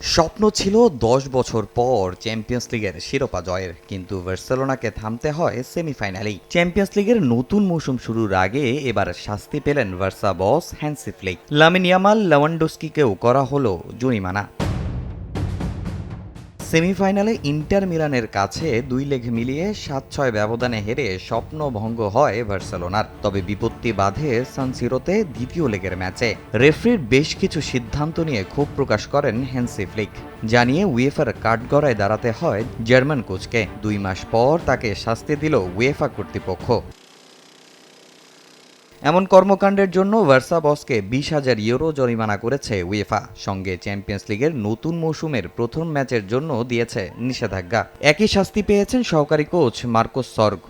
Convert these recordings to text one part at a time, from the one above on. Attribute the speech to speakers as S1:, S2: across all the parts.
S1: স্বপ্ন ছিল দশ বছর পর চ্যাম্পিয়ন্স লিগের শিরোপা জয়ের, কিন্তু বার্সেলোনাকে থামতে হয় সেমিফাইনালেই চ্যাম্পিয়ন্স লিগের নতুন মৌসুম শুরুর আগে এবার শাস্তি পেলেন versa boss Hansi Flick Lamine Yamal লেভানডস্কিকেও করা হলো জরিমানা। সেমিফাইনালে ইন্টার মিলানের কাছে দুই লেগ মিলিয়ে সাত ছয় ব্যবধানে হেরে স্বপ্ন ভঙ্গ হয় বার্সেলোনার। তবে বিপত্তি বাধে সানসিরোতে দ্বিতীয় লেগের ম্যাচে। রেফরির বেশ কিছু সিদ্ধান্ত নিয়ে ক্ষোভ প্রকাশ করেন হ্যান্সি ফ্লিক। জানিয়ে উয়েফার কাঠগড়ায় দাঁড়াতে হয় জার্মান কোচকে। দুই মাস পর তাকে শাস্তি দিল উয়েফা কর্তৃপক্ষ। এমন কর্মকাণ্ডের জন্য ভার্সা বসকে বিশ হাজার ইউরো জরিমানা করেছে উয়েফা। সঙ্গে চ্যাম্পিয়ন্স লিগের নতুন মৌসুমের প্রথম ম্যাচের জন্য দিয়েছে নিষেধাজ্ঞা। একই শাস্তি পেয়েছেন সহকারী কোচ মার্কোস সর্গ।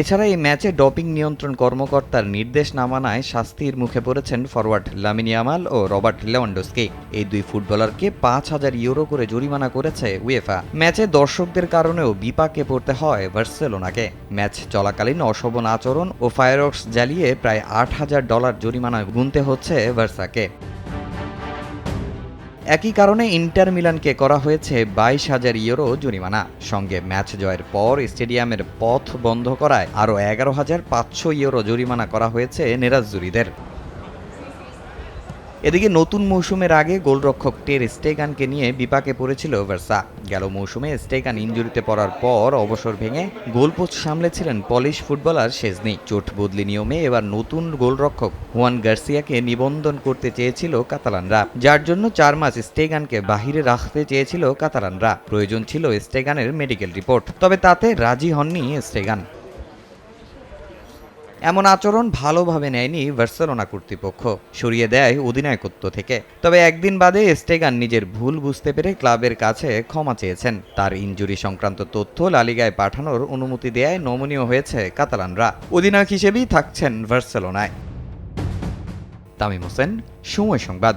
S1: এছাড়া এই ম্যাচে ডপিং নিয়ন্ত্রণ কর্মকর্তার নির্দেশ না মানায় শাস্তির মুখে পড়েছেন ফরওয়ার্ড লামিনিয়ামাল ও রবার্ট লেওয়ান্ডোস্কি। এই দুই ফুটবলারকে পাঁচ হাজার ইউরো করে জরিমানা করেছে উয়েফা। ম্যাচে দর্শকদের কারণেও বিপাকে পড়তে হয় বার্সেলোনাকে। ম্যাচ চলাকালীন অশোভন আচরণ ও ফায়ারওয়ার্কস জ্বালিয়ে প্রায় আট হাজার ডলার জরিমানা গুনতে হচ্ছে ভার্সাকে একই কারণে ইন্টার মিলানকে করা হয়েছে বাইশ হাজার ইউরো জরিমানা। সঙ্গে ম্যাচ জয়ের পর স্টেডিয়ামের পথ বন্ধ করায় আরও এগারো হাজার পাঁচশো ইউরো জরিমানা করা হয়েছে নেরাজজুরিদের এদিকে নতুন মৌসুমের আগে গোলরক্ষক টের স্টেগানকে নিয়ে বিপাকে পড়েছিল ভার্সা। গেল মৌসুমে স্টেগান ইঞ্জুরিতে পড়ার পর অবসর ভেঙে গোলপোস্ট সামলেছিলেন পলিশ ফুটবলার শেজনি। চোট বদলি নিয়মে এবার নতুন গোলরক্ষক হুয়ান গার্সিয়াকে নিবন্ধন করতে চেয়েছিল কাতালানরা, যার জন্য চার মাস স্টেগানকে বাহিরে রাখতে চেয়েছিল কাতালানরা। প্রয়োজন ছিল স্টেগানের মেডিকেল রিপোর্ট, তবে তাতে রাজি হননি স্টেগান। এমন আচরণ ভালোভাবে নেয়নি বার্সেলোনা কর্তৃপক্ষ। সরিয়ে দেয় অধিনায়কত্ব থেকে। তবে একদিন বাদে স্টেগান নিজের ভুল বুঝতে পেরে ক্লাবের কাছে ক্ষমা চেয়েছেন। তার ইঞ্জুরি সংক্রান্ত তথ্য লালিগায় পাঠানোর অনুমতি দেয় নমনীয় হয়েছে কাতালানরা। অধিনায়ক হিসেবেই থাকছেন বার্সেলোনায়। তামিম হোসেন, সময় সংবাদ।